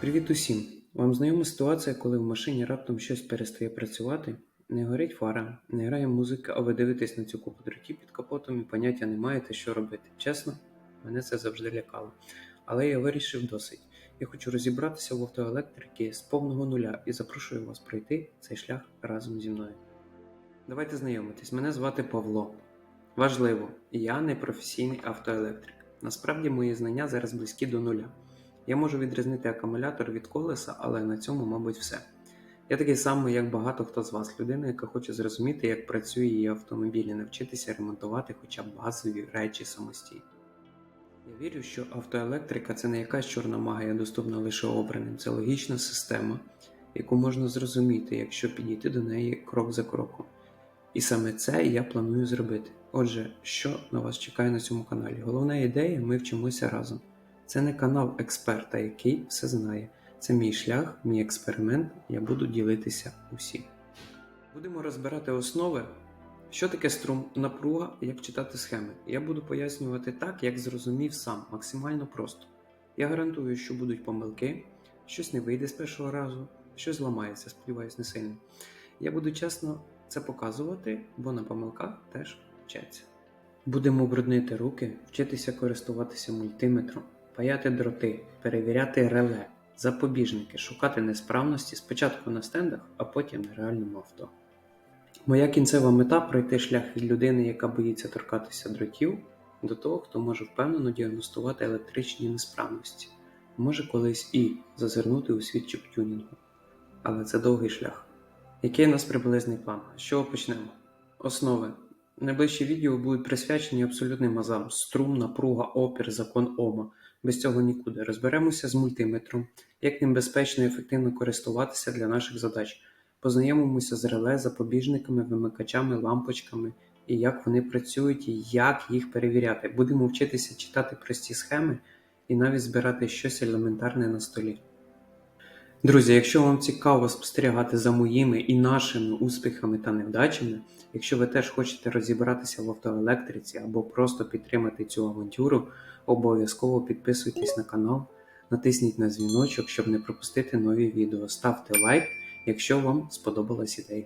Привіт усім! Вам знайома ситуація, коли в машині раптом щось перестає працювати, не горить фара, не грає музика, а ви дивитесь на цю купу дротів під капотом і поняття не маєте, що робити. Чесно, мене це завжди лякало. Але я вирішив досить. Я хочу розібратися в автоелектрики з повного нуля і запрошую вас пройти цей шлях разом зі мною. Давайте знайомитись. Мене звати Павло. Важливо, я не професійний автоелектрик. Насправді мої знання зараз близькі до нуля. Я можу відрізнити акумулятор від колеса, але на цьому, мабуть, все. Я такий самий, як багато хто з вас, людина, яка хоче зрозуміти, як працює її автомобіль і навчитися ремонтувати хоча б базові речі самостійно. Я вірю, що автоелектрика це не якась чорна магія, доступна лише обраним. Це логічна система, яку можна зрозуміти, якщо підійти до неї крок за кроком. І саме це я планую зробити. Отже, що на вас чекає на цьому каналі? Головна ідея ми вчимося разом. Це не канал експерта, який все знає. Це мій шлях, мій експеримент, я буду ділитися усім. Будемо розбирати основи, що таке струм, напруга, як читати схеми. Я буду пояснювати так, як зрозумів сам, максимально просто. Я гарантую, що будуть помилки, щось не вийде з першого разу, щось зламається, сподіваюсь, не сильно. Я буду чесно це показувати, бо на помилках теж вчаться. Будемо бруднити руки, вчитися користуватися мультиметром, паяти дроти, перевіряти реле, запобіжники, шукати несправності спочатку на стендах, а потім на реальному авто. Моя кінцева мета пройти шлях від людини, яка боїться торкатися дротів, до того, хто може впевнено діагностувати електричні несправності, може колись і зазирнути у світ чіптюнінгу. Але це довгий шлях. Який у нас приблизний план? З чого почнемо? Основи. Найближчі відео будуть присвячені абсолютним азам: струм, напруга, опір, закон Ома. Без цього нікуди. Розберемося з мультиметром, як ним безпечно і ефективно користуватися для наших задач. Познайомимося з реле, запобіжниками, вимикачами, лампочками і як вони працюють, і як їх перевіряти. Будемо вчитися читати прості схеми і навіть збирати щось елементарне на столі. Друзі, якщо вам цікаво спостерігати за моїми і нашими успіхами та невдачами, якщо ви теж хочете розібратися в автоелектриці або просто підтримати цю авантюру, обов'язково підписуйтесь на канал, натисніть на дзвіночок, щоб не пропустити нові відео. Ставте лайк, якщо вам сподобалась ідея.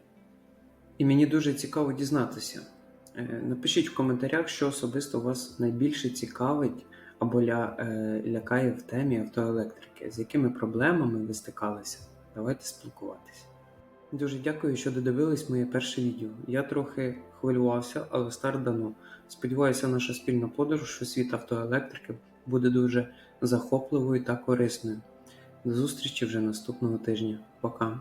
І мені дуже цікаво дізнатися. Е, Напишіть в коментарях, що особисто вас найбільше цікавить або ля, е, лякає в темі автоелектрики, з якими проблемами ви стикалися. Давайте спілкуватися. Дуже дякую, що додивились моє перше відео. Я трохи хвилювався, але старт дано. Сподіваюся, наша спільна подорож у світ автоелектрики буде дуже захопливою та корисною. До зустрічі вже наступного тижня. Пока!